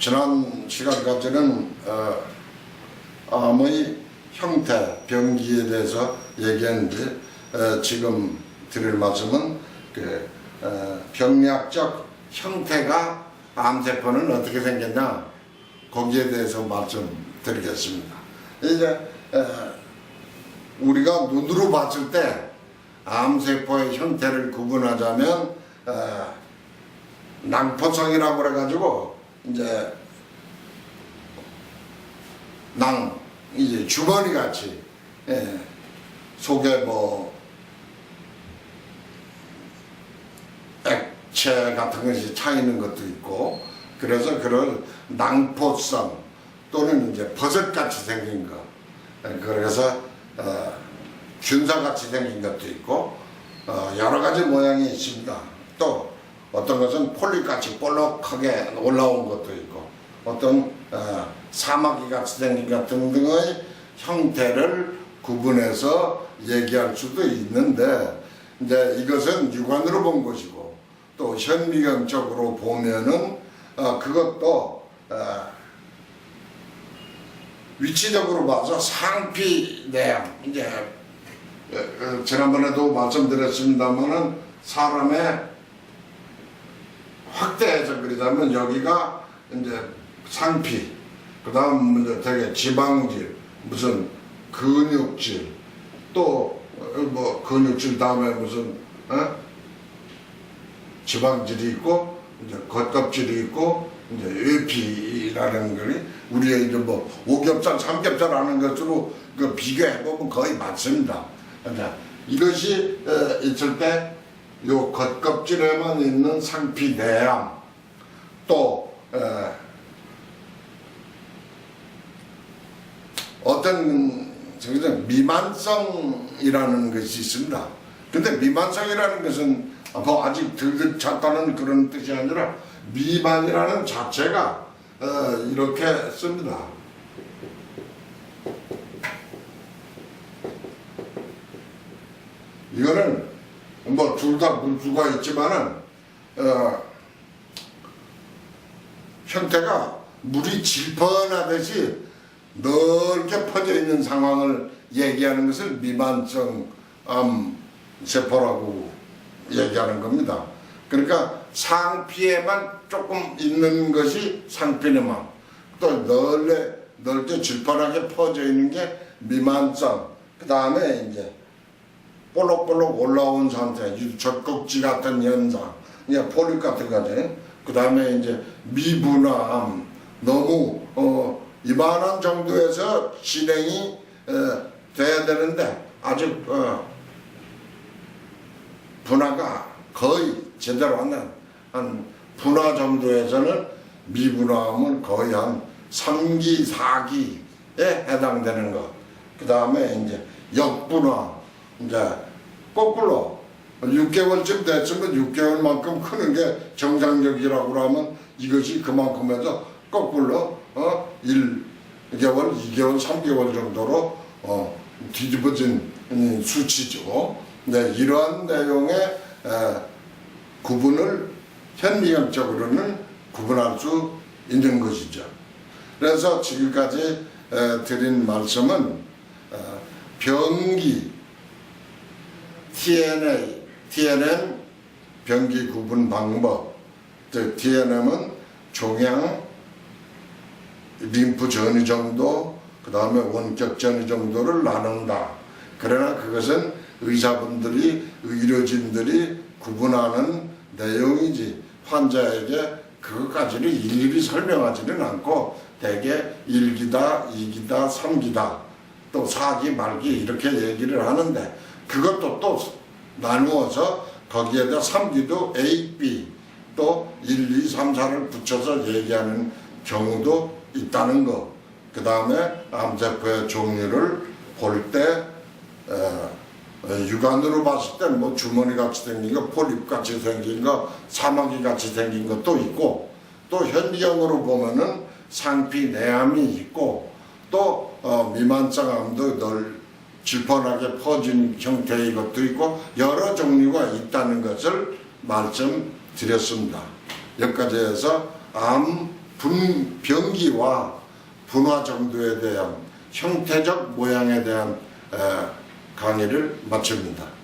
지난 시간까지는 어, 암의 형태, 병기에 대해서 얘기했는데 어, 지금 드릴 말씀은 그 어, 병리학적 형태가 암세포는 어떻게 생겼냐 거기에 대해서 말씀드리겠습니다. 이제 어, 우리가 눈으로 봤을 때 암세포의 형태를 구분하자면 어, 낭포성이라고 그래가지고 이제 낭 이제 주머니 같이 예, 속에 뭐 액체 같은 것이 차 있는 것도 있고 그래서 그런 낭포성 또는 이제 버섯같이 생긴 거 예, 그래서 어, 균사같이 생긴 것도 있고 어, 여러 가지 모양이 있습니다. 또 어떤 것은 폴립같이 볼록하게 올라온 것도 있고 어떤 어, 사마귀 같이 생긴 것 등등의 형태를 구분해서 얘기할 수도 있는데 이제 이것은 육안으로 본 것이고 또 현미경적으로 보면은 어, 그것도 어, 위치적으로 봐서 상피 내양 이제 어, 어, 지난번에도 말씀드렸습니다만은 사람의 확대해서 그리자면 여기가 이제 상피 그 다음 이제 되게 지방질 무슨 근육질 또 뭐 근육질 다음에 무슨 어? 지방질이 있고 이제 겉껍질이 있고 이제 외피라는 거니 우리의 이제 뭐 오겹살 삼겹살 하는 것으로 그 비교해 보면 거의 맞습니다. 그러니까 이것이 어, 있을 때 요 겉껍질에만 있는 상피 내암 또 어, 어떤 저기서 미만성이라는 것이 있습니다. 근데 미만성이라는 것은 뭐 아직 들들 찼다는 그런 뜻이 아니라 미만이라는 자체가 어, 이렇게 씁니다. 이거는 뭐 둘다 물수가 있지만은 어, 형태가 물이 질펀하듯이 넓게 퍼져 있는 상황을 얘기하는 것을 미만성 암 세포라고 얘기하는 겁니다. 그러니까 상피에만 조금 있는 것이 상피내만 또 넓게 넓게 질펀하게 퍼져 있는 게 미만성 그 다음에 이제 볼록볼록 올라온 상태, 이 젖꼭지 같은 현상, 이제 폴립 같은 거지. 그 다음에 이제 미분함, 너무 어, 이만한 정도에서 진행이 어, 돼야 되는데 아직 어, 분화가 거의 제대로 안 난, 한 분화 정도에서는 미분화음은 거의 한 3기, 4기에 해당되는 것. 그 다음에 이제 역분화, 이제 거꾸로 6개월쯤 됐으면 6개월만큼 크는 게 정상적이라고 하면 이것이 그만큼 해서 거꾸로 어 1개월, 2개월, 3개월 정도로 어 뒤집어진 음, 수치죠. 네, 이러한 내용의 에, 구분을 현미경적으로는 구분할 수 있는 것이죠. 그래서 지금까지 에, 드린 말씀은 어, 병기 TNA, TNM 병기 구분 방법. 즉 TNM은 종양, 림프 전이 정도, 그 다음에 원격 전이 정도를 나눈다. 그러나 그것은 의사분들이, 의료진들이 구분하는 내용이지 환자에게 그것까지는 일일이 설명하지는 않고 대개 1기다, 2기다, 3기다, 또 4기, 말기 이렇게 얘기를 하는데 그것도 또 나누어서 거기에다 3기도 A, B 또 1, 2, 3, 4를 붙여서 얘기하는 경우도 있다는 거. 그 다음에 암세포의 종류를 볼때 육안으로 봤을 때 뭐 주머니 같이 생긴 거, 폴립 같이 생긴 거, 사마귀 같이 생긴 것도 있고 또 현미경으로 보면은 상피 내암이 있고 또 어, 미만성 암도 널 질펀하게 퍼진 형태의 것도 있고 여러 종류가 있다는 것을 말씀드렸습니다. 여기까지 해서 암 분, 병기와 분화 정도에 대한 형태적 모양에 대한 어, 강의를 마칩니다.